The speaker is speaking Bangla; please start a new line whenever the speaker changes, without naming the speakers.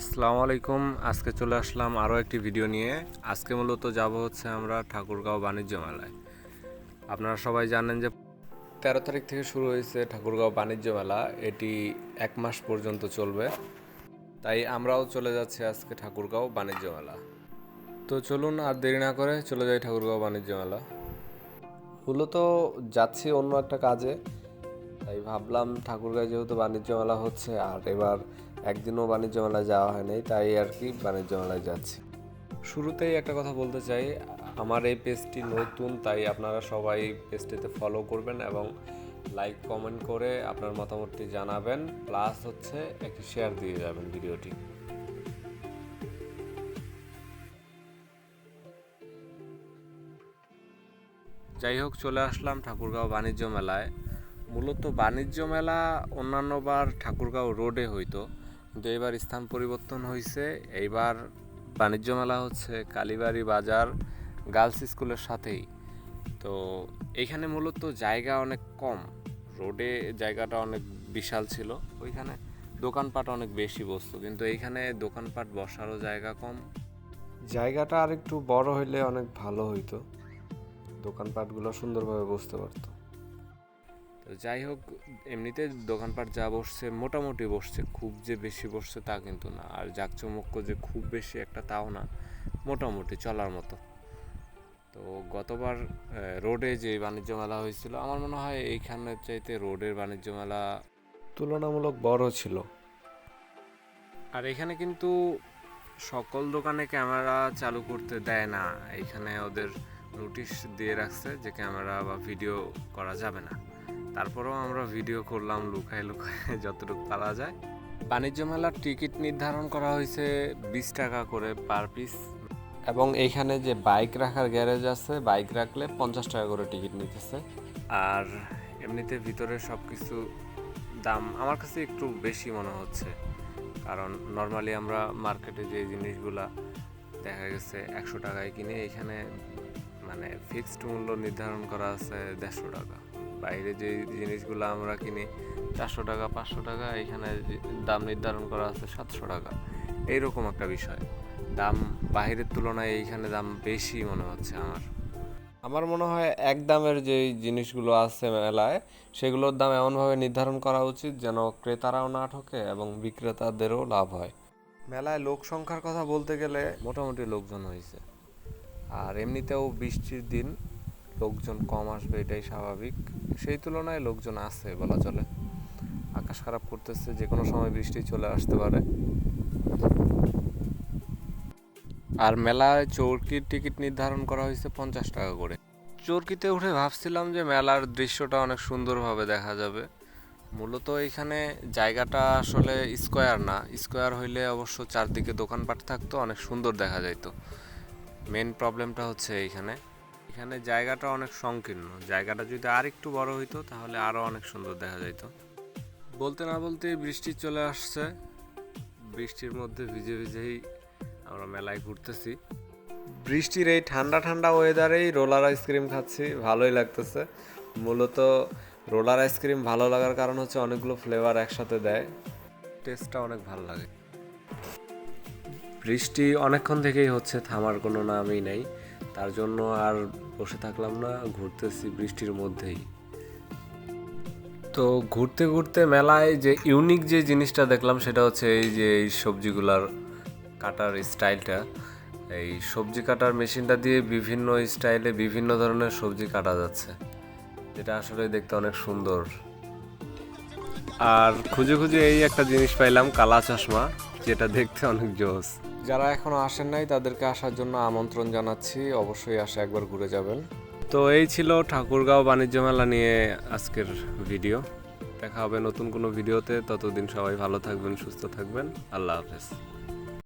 আসসালামু আলাইকুম। আজকে চলে আসলাম আরও একটি ভিডিও নিয়ে। আজকে মূলত যাব হচ্ছে আমরা ঠাকুরগাঁও বাণিজ্য মেলায়। আপনারা সবাই জানেন যে তেরো তারিখ থেকে শুরু হয়েছে ঠাকুরগাঁও বাণিজ্য মেলা। এটি এক মাস পর্যন্ত চলবে। তাই আমরাও চলে যাচ্ছি আজকে ঠাকুরগাঁও বাণিজ্য মেলা। তো চলুন আর দেরি না করে চলে যাই ঠাকুরগাঁও বাণিজ্য মেলা। মূলত যাচ্ছি অন্য একটা কাজে। তাই ভাবলাম ঠাকুরগাঁও যেহেতু বাণিজ্য মেলা হচ্ছে, আর এবার একদিনও বাণিজ্য মেলায় যাওয়া হয় নাই, তাই আর কি বাণিজ্য মেলায় যাচ্ছি। শুরুতেই একটা কথা বলতে চাই, আমার এই পেজটি নতুন, তাই আপনারা সবাই পেজটিতে ফলো করবেন এবং লাইক কমেন্ট করে আপনার মতামতটি জানাবেন প্লাস হচ্ছে একটি শেয়ার দিয়ে যাবেন ভিডিওটি। যাই হোক, চলে আসলাম ঠাকুরগাঁও বাণিজ্য মেলায়। মূলত বাণিজ্য মেলা অন্যান্যবার ঠাকুরগাঁও রোডে হইতো। কিন্তু এবার স্থান পরিবর্তন হয়েছে এইবার বাণিজ্য মেলা হচ্ছে কালীবাড়ি বাজার, গার্লস স্কুলের সাথেই। তো এইখানে মূলত জায়গা অনেক কম। রোডে জায়গাটা অনেক বিশাল ছিল। ওইখানে দোকানপাট অনেক বেশি বসতো, কিন্তু এইখানে দোকানপাট বসারও জায়গা কম। জায়গাটা আর একটু বড় হইলে অনেক ভালো হইতো। দোকানপাটগুলো সুন্দরভাবে বসতে পারতো। তো যাই হোক, এমনিতে দোকানপাট যা বসছে, মোটামুটি বসছে। খুব যে বেশি বসছে তা কিন্তু না। আর জাকচমক্য যে খুব বেশি একটা তাও না, মোটামুটি চলার মতো। তো গতবার রোডে যে বাণিজ্য মেলা হয়েছিল, আমার মনে হয় এইখানের চাইতে রোডের বাণিজ্য মেলা তুলনামূলক বড় ছিল। আর এখানে কিন্তু সকল দোকানে ক্যামেরা চালু করতে দেয় না। এখানে ওদের নোটিশ দিয়ে রাখছে যে ক্যামেরা বা ভিডিও করা যাবে না। তারপরেও আমরা ভিডিও করলাম, লুকায় লুকায় যতটুকু পারা যায়। বাণিজ্য মেলার টিকিট নির্ধারণ করা হয়েছে বিশ টাকা করে পার পিস এবং এইখানে যে বাইক রাখার গ্যারেজ আছে বাইক রাখলে পঞ্চাশ টাকা করে টিকিট নিতেছে। আর এমনিতে ভিতরে সব কিছু দাম আমার কাছে একটু বেশি মনে হচ্ছে। কারণ নর্মালি আমরা মার্কেটে যে জিনিসগুলা দেখা গেছে একশো টাকায় কিনে এখানে মানে ফিক্সড মূল্য নির্ধারণ করা আছে দেড়শো টাকা। বাইরে যে জিনিসগুলো আমরা কিনি চারশো টাকা পাঁচশো টাকা এখানে দাম নির্ধারণ করা আছে সাতশো টাকা। এইরকম একটা বিষয়। দাম বাইরের তুলনায় এইখানে দাম বেশি মনে হচ্ছে আমার। আমার মনে হয় এক দামের যে জিনিসগুলো আছে মেলায় সেগুলোর দাম এমনভাবে নির্ধারণ করা উচিত যেন ক্রেতারাও না ঠকে এবং বিক্রেতাদেরও লাভ হয়। মেলায় লোক সংখ্যার কথা বলতে গেলে মোটামুটি লোকজন হয়েছে। আর এমনিতেও বৃষ্টির দিন লোকজন কম আসবে এটাই স্বাভাবিক। সেই তুলনায় লোকজন আছে বলা চলে। আকাশ খারাপ করতেছে যে কোনো সময় বৃষ্টি চলে আসতে পারে। আর মেলায় চৌরকির টিকিট নির্ধারণ করা হয়েছে পঞ্চাশ টাকা করে। চৌরকিতে উঠে ভাবছিলাম যে মেলার দৃশ্যটা অনেক সুন্দরভাবে দেখা যাবে। মূলত এখানে জায়গাটা আসলে স্কোয়ার না। স্কোয়ার হইলে অবশ্য চারদিকে দোকানপাট থাকতো, অনেক সুন্দর দেখা যাইতো। মেন প্রবলেমটা হচ্ছে এইখানে। এখানে জায়গাটা অনেক সংকীর্ণ। জায়গাটা যদি আর একটু বড় হইতো, তাহলে আরও অনেক সুন্দর দেখা যাইতো। বলতে না বলতেই বৃষ্টি চলে আসছে। বৃষ্টির মধ্যে ভিজে ভিজেই আমরা মেলায় ঘুরতেছি। বৃষ্টির এই ঠান্ডা ঠান্ডা ওয়েদারেই রোলার আইসক্রিম খাচ্ছি, ভালোই লাগতেছে। মূলত রোলার আইসক্রিম ভালো লাগার কারণ হচ্ছে অনেকগুলো ফ্লেভার একসাথে দেয়। টেস্টটা অনেক ভালো লাগে। বৃষ্টি অনেকক্ষণ থেকেই হচ্ছে, থামার কোনো নামই নেই। তার জন্য আর বসে থাকলাম না, ঘুরতেছি বৃষ্টির মধ্যেই। তো ঘুরতে ঘুরতে মেলায় যে ইউনিক যে জিনিসটা দেখলাম সেটা হচ্ছে এই যে এই সবজিগুলার কাটার স্টাইলটা। এই সবজি কাটার মেশিনটা দিয়ে বিভিন্ন স্টাইলে বিভিন্ন ধরনের সবজি কাটা যাচ্ছে। যেটা আসলে দেখতে অনেক সুন্দর। আর খুঁজে খুঁজে এই একটা জিনিস পাইলাম, কালা চশমা, যেটা দেখতে অনেক জোস। যারা এখনও আসেন নাই, তাদেরকে আসার জন্য আমন্ত্রণ জানাচ্ছি। অবশ্যই আসে, একবার ঘুরে যাবেন। তো এই ছিল ঠাকুরগাঁও বাণিজ্য মেলা নিয়ে আজকের ভিডিও। দেখা হবে নতুন কোনো ভিডিওতে। ততদিন সবাই ভালো থাকবেন, সুস্থ থাকবেন। আল্লাহ হাফেজ।